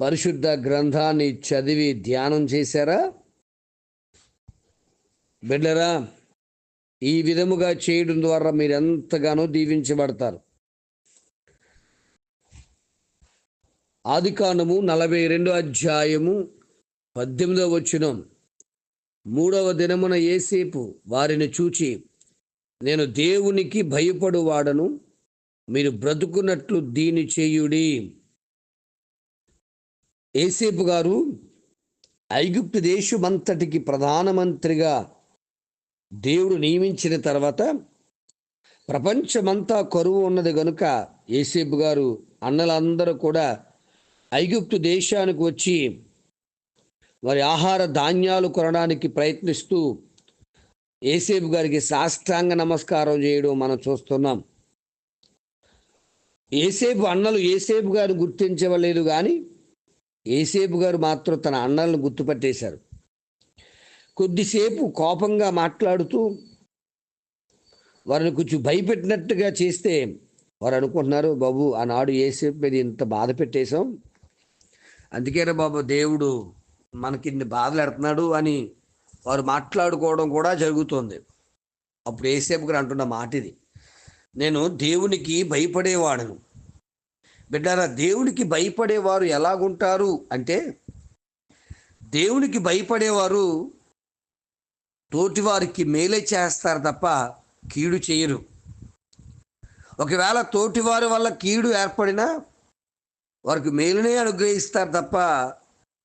పరిశుద్ధ గ్రంథాన్ని చదివి ధ్యానం చేశారా? బిడ్డరా ఈ విధముగా చేయడం ద్వారా మీరు ఎంతగానో దీవించబడతారు. ఆదికాండము నలభై రెండో అధ్యాయము పద్దెనిమిదవ వచనం. మూడవ దినమున ఏసేపు వారిని చూచి నేను దేవునికి భయపడువాడను మీరు బ్రతుకున్నట్లు దీని చేయుడి. ఏసేపు గారు ఐగుప్తు దేశమంతటికి ప్రధానమంత్రిగా దేవుడు నియమించిన తర్వాత ప్రపంచమంతా కరువు ఉన్నది గనుక ఏసేపు గారు అన్నలందరూ కూడా ఐగుప్తు దేశానికి వచ్చి వారి ఆహార ధాన్యాలు కొనడానికి ప్రయత్నిస్తూ ఏసేపు గారికి సాష్టాంగ నమస్కారం చేయడం మనం చూస్తున్నాం. ఏసేపు అన్నలు ఏసేపు గారు గుర్తించవలేదు కానీ ఏసేపు గారు మాత్రం తన అన్నలను గుర్తుపట్టేశారు. కొద్దిసేపు కోపంగా మాట్లాడుతూ వారిని కొంచెం భయపెట్టినట్టుగా చేస్తే వారు అనుకుంటున్నారు బాబు ఆనాడు ఏసేపు మీద ఇంత బాధ పెట్టేశాం. అందుకేనా బాబు దేవుడు మనకి ఇన్ని బాధలు ఎడుతున్నాడు అని వారు మాట్లాడుకోవడం కూడా జరుగుతుంది. అప్పుడు ఏసేపు గారు అంటున్న మాట ఇది నేను దేవునికి భయపడేవాడను. బిడ్డారా దేవునికి భయపడేవారు ఎలాగుంటారు అంటే దేవునికి భయపడేవారు తోటివారికి మేలే చేస్తారు తప్ప కీడు చేయరు. ఒకవేళ తోటివారి వల్ల కీడు ఏర్పడినా వారికి మేలునే అనుగ్రహిస్తారు తప్ప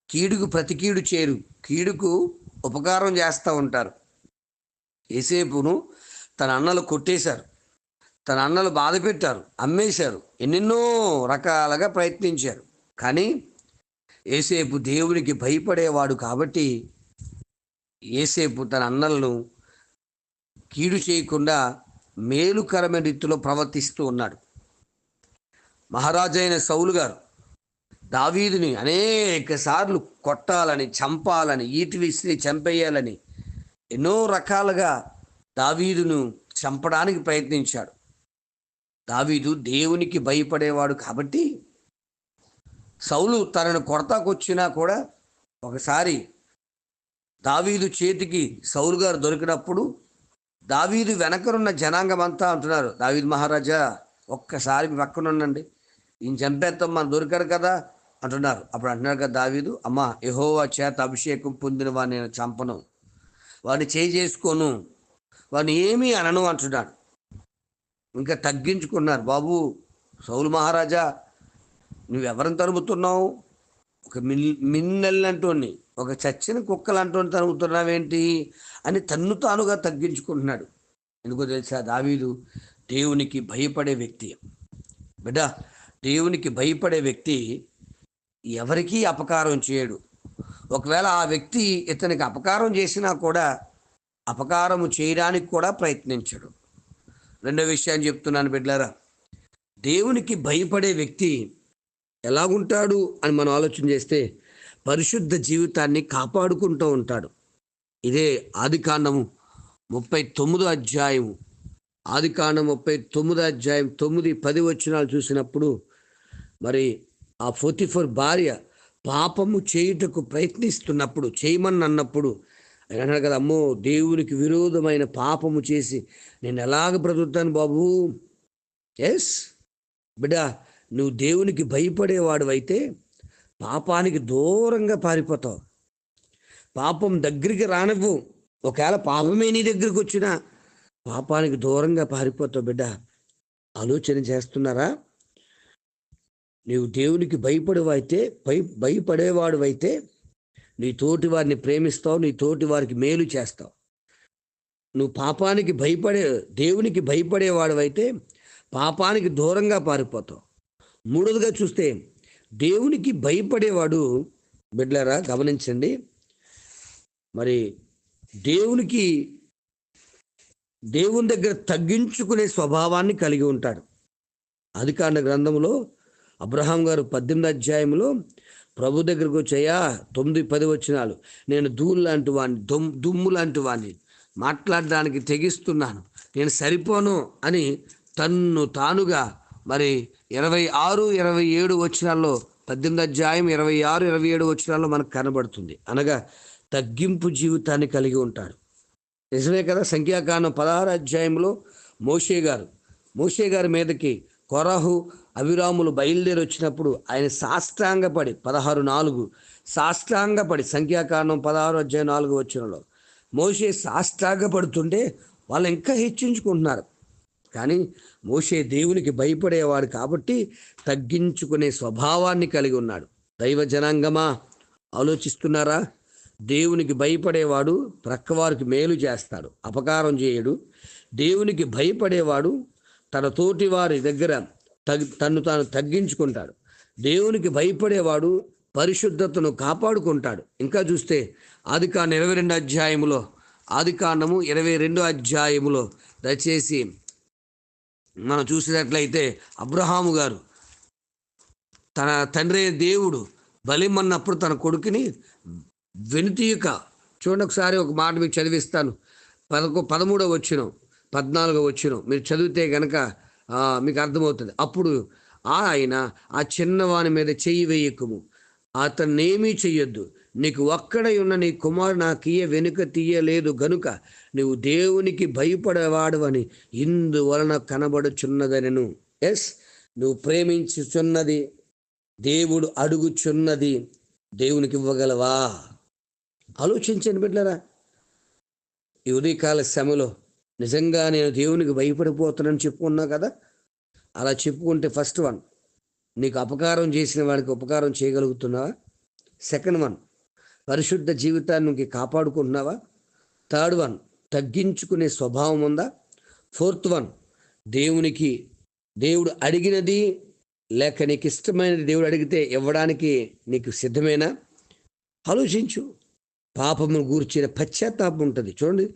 కీడుకు ప్రతి కీడు చేయరు. కీడుకు ఉపకారం చేస్తూ ఉంటారు. ఏసేపును తన అన్నలు కొట్టేశారు. తన అన్నలు బాధ పెట్టారు అమ్మేశారు ఎన్నెన్నో రకాలుగా ప్రయత్నించారు. కానీ ఏసేపు దేవునికి భయపడేవాడు కాబట్టి ఏసేపు తన అన్నలను కీడు చేయకుండా మేలుకరమైన రీతిలో ప్రవర్తిస్తూ ఉన్నాడు. మహారాజైన సౌలు గారు దావీదుని అనేక సార్లు కొట్టాలని చంపాలని ఈటి విసిరి చంపేయాలని ఎన్నో రకాలుగా దావీదును చంపడానికి ప్రయత్నించాడు. దావీదు దేవునికి భయపడేవాడు కాబట్టి సౌలు తనను కొడతాకొచ్చినా కూడా ఒకసారి దావీదు చేతికి సౌలు గారు దొరికినప్పుడు దావీదు వెనకనున్న జనాంగం అంతా అంటున్నారు దావీదు మహారాజా ఒక్కసారి పక్కనుండండి. ఈయన చంపేస్తాం మనం దొరికారు కదా అంటున్నారు. అప్పుడు అంటున్నారు కదా దావీదు అమ్మా యహోవా చేత అభిషేకం పొందిన వాడిని నేను చంపను. వాడిని చేయి చేసుకోను. వాడిని ఏమీ అనను అంటున్నాడు. ఇంకా తగ్గించుకున్నారు. బాబు సౌలు మహారాజా నువ్వెవరిని తరుముతున్నావు? ఒక మిల్ మిన్నెల్లంటోని ఒక చచ్చిన కుక్కలంటోని తరుముతున్నావేంటి అని తన్ను తానుగా తగ్గించుకుంటున్నాడు. ఎందుకో తెలుసా దావీదు దేవునికి భయపడే వ్యక్తి. బిడ్డ దేవునికి భయపడే వ్యక్తి ఎవరికీ అపకారం చేయడు. ఒకవేళ ఆ వ్యక్తి ఇతనికి అపకారం చేసినా కూడా అపకారము చేయడానికి కూడా ప్రయత్నించడు. రెండో విషయాన్ని చెప్తున్నాను బిడ్డారా దేవునికి భయపడే వ్యక్తి ఎలాగుంటాడు అని మనం ఆలోచన చేస్తే పరిశుద్ధ జీవితాన్ని కాపాడుకుంటూ ఉంటాడు. ఇదే ఆదికాండము ముప్పై తొమ్మిదో అధ్యాయము. ఆదికాండం ముప్పై తొమ్మిదో అధ్యాయం తొమ్మిది పది వచనాలు చూసినప్పుడు మరి ఆ ఫోర్ భార్య పాపము చేయుటకు ప్రయత్నిస్తున్నప్పుడు చేయమని అన్నప్పుడు అన్నాడు కదా అమ్మో దేవునికి విరోధమైన పాపము చేసి నేను ఎలాగ బ్రతుకుతాను బాబు? ఎస్ బిడ్డ నువ్వు దేవునికి భయపడేవాడు అయితే పాపానికి దూరంగా పారిపోతావు. పాపం దగ్గరికి రానివ్వు. ఒకవేళ పాపమే నీ దగ్గరికి వచ్చినా పాపానికి దూరంగా పారిపోతావు బిడ్డ. ఆలోచన చేస్తున్నారా? నీవు దేవునికి భయపడేవైతే భయ భయపడేవాడు అయితే నీ తోటి వారిని ప్రేమిస్తావు నీ తోటి వారికి మేలు చేస్తావు. నువ్వు పాపానికి భయపడే దేవునికి భయపడేవాడు అయితే పాపానికి దూరంగా పారిపోతావు. మూడోదిగా చూస్తే దేవునికి భయపడేవాడు బిడ్లరా గమనించండి. మరి దేవునికి దేవుని దగ్గర తగ్గించుకునే స్వభావాన్ని కలిగి ఉంటాడు. అధికాండ గ్రంథంలో అబ్రహాం గారు పద్దెనిమిది అధ్యాయంలో ప్రభు దగ్గరకు వచ్చాయా? తొమ్మిది పది వచ్చినాలు నేను ధూళి లాంటి వాడిని దుమ్ దుమ్ము లాంటి వాడిని మాట్లాడడానికి తెగిస్తున్నాను. నేను సరిపోను అని తన్ను తానుగా మరి ఇరవై ఆరు ఇరవై ఏడు వచ్చినాల్లో పద్దెనిమిది అధ్యాయం ఇరవై ఆరు ఇరవై ఏడు వచ్చినాల్లో మనకు కనబడుతుంది. అనగా తగ్గింపు జీవితాన్ని కలిగి ఉంటాడు. నిజమే కదా? సంఖ్యాకాండం పదహారు అధ్యాయంలో మోషే గారు. మోషే గారి మీదకి కొరహు అవిరాములు బయలుదేరి వచ్చినప్పుడు ఆయన సాష్టాంగపడి పదహారు నాలుగు సాష్టాంగపడి సంఖ్యాకారణం పదహారు అధ్యాయం నాలుగు వచ్చినలో మోషే సాష్టాంగపడుతుంటే వాళ్ళు ఇంకా హెచ్చించుకుంటున్నారు. కానీ మోషే దేవునికి భయపడేవాడు కాబట్టి తగ్గించుకునే స్వభావాన్ని కలిగి ఉన్నాడు. దైవ జనాంగమా? ఆలోచిస్తున్నారా? దేవునికి భయపడేవాడు ప్రక్కవారికి మేలు చేస్తాడు అపకారం చేయడు. దేవునికి భయపడేవాడు తన తోటి వారి దగ్గర తగ్ తను తాను తగ్గించుకుంటాడు. దేవునికి భయపడేవాడు పరిశుద్ధతను కాపాడుకుంటాడు. ఇంకా చూస్తే ఆది కాండం ఇరవై రెండు అధ్యాయములో ఆది కాండము ఇరవై రెండో అధ్యాయములో దయచేసి మనం చూసినట్లయితే అబ్రహాము గారు తన తండ్రి దేవుడు బలిమన్నప్పుడు తన కొడుకుని వెనుతీయక చూడండి ఒకసారి ఒక మాట మీకు చదివిస్తాను. పదకొ పదమూడవ వచ్చినాం పద్నాలుగో వచ్చిన. మీరు చదివితే గనక మీకు అర్థమవుతుంది. అప్పుడు ఆయన ఆ చిన్నవాని మీద చెయ్యి వేయకుము. అతన్ని ఏమీ చెయ్యొద్దు. నీకు ఒక్కడై ఉన్న నీ కుమారు నాకు వెనుక తీయలేదు గనుక నువ్వు దేవునికి భయపడేవాడు అని ఇందువలన కనబడుచున్నదనను. ఎస్ నువ్వు ప్రేమించుచున్నది దేవుడు అడుగుచున్నది దేవునికి ఇవ్వగలవా? ఆలోచించండి బిడ్డరా ఈ ఉదయకాల శ్రమలో నిజంగా నేను దేవునికి భయపడిపోతున్నాను చెప్పుకున్నా కదా? అలా చెప్పుకుంటే ఫస్ట్ వన్ నీకు అపకారం చేసిన వాడికి ఉపకారం చేయగలుగుతున్నావా? సెకండ్ వన్ పరిశుద్ధ జీవితాన్ని నువ్వు కాపాడుకుంటున్నావా? థర్డ్ వన్ తగ్గించుకునే స్వభావం ఉందా? ఫోర్త్ వన్ దేవునికి దేవుడు అడిగినది లేక నీకు ఇష్టమైనది దేవుడు అడిగితే ఇవ్వడానికి నీకు సిద్ధమేనా? ఆలోచించు. పాపమును గూర్చిన పశ్చాత్తాపం ఉంటుంది. చూడండి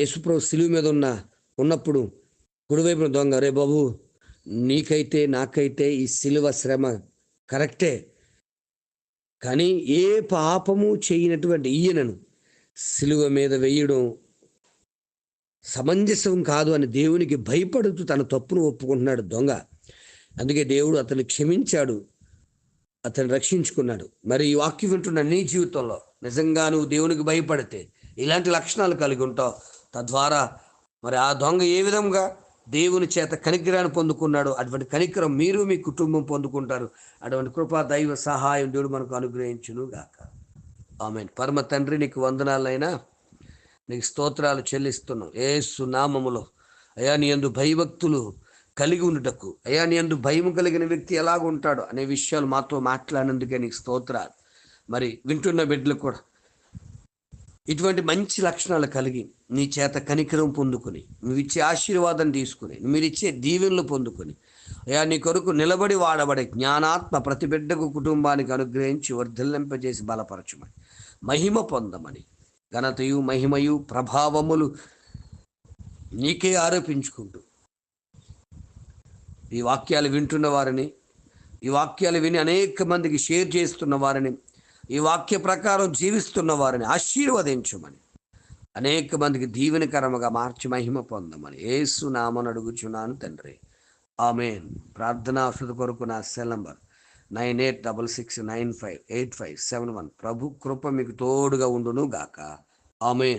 యేసుప్రభు సిలువు మీద ఉన్న ఉన్నప్పుడు కుడివైపున దొంగ రే బాబు నీకైతే నాకైతే ఈ సిలువ శ్రమ కరెక్టే. కానీ ఏ పాపము చేయనటువంటి ఈయనను సిలువ మీద వేయడం సమంజసం కాదు అని దేవునికి భయపడుతూ తన తప్పును ఒప్పుకుంటున్నాడు దొంగ. అందుకే దేవుడు అతను క్షమించాడు అతను రక్షించుకున్నాడు. మరి ఈ వాక్యం వింటున్న నీ జీవితంలో నిజంగా నువ్వు దేవునికి భయపడితే ఇలాంటి లక్షణాలు కలిగి ఉంటావు. తద్వారా మరి ఆ దొంగ ఏ విధంగా దేవుని చేత కనికరాన్ని పొందుకున్నాడు అటువంటి కనికరం మీరు మీ కుటుంబం పొందుకుంటారు. అటువంటి కృపా దైవ సహాయం దేవుడు మనకు అనుగ్రహించును గాక ఆమె పరమ తండ్రి నీకు వందనాలైనా. నీకు స్తోత్రాలు చెల్లిస్తున్నాం. ఏసు నామములో. అయా నీ యందు భయభక్తులు కలిగి ఉండటకు. అయా నీ భయం కలిగిన వ్యక్తి ఎలాగుంటాడు అనే విషయాలు మాతో మాట్లాడినందుకే నీకు స్తోత్రాలు. మరి వింటున్న బిడ్డలు కూడా ఇటువంటి మంచి లక్షణాలు కలిగి నీ చేత కనికరం పొందుకొని నువ్వు ఇచ్చే ఆశీర్వాదం తీసుకుని మీరు ఇచ్చే దీవెనలు పొందుకొని అయా నీ కొరకు నిలబడి వాడబడే జ్ఞానాత్మ ప్రతి బిడ్డకు కుటుంబానికి అనుగ్రహించి వర్ధిల్లింపజేసి బలపరచమని మహిమ పొందమని ఘనతయు మహిమయు ప్రభావములు నీకే ఆరోపించుకుంటూ ఈ వాక్యాలు వింటున్న వారిని ఈ వాక్యాలు విని అనేక మందికి షేర్ చేస్తున్న వారిని ఈ వాక్య ప్రకారం జీవిస్తున్న వారిని ఆశీర్వదించమని. అనేక మందికి దీవెనకరముగా మార్చి మహిమ పొందమని ఏసు నామను అడుగుచున్నాను తండ్రి. ఆమెన్. ప్రార్థనా ఔషధ కొరకు నా cell number nine eight double six nine five eight five seven one. ప్రభు కృప మీకు తోడుగా ఉండును గాక. ఆమెన్.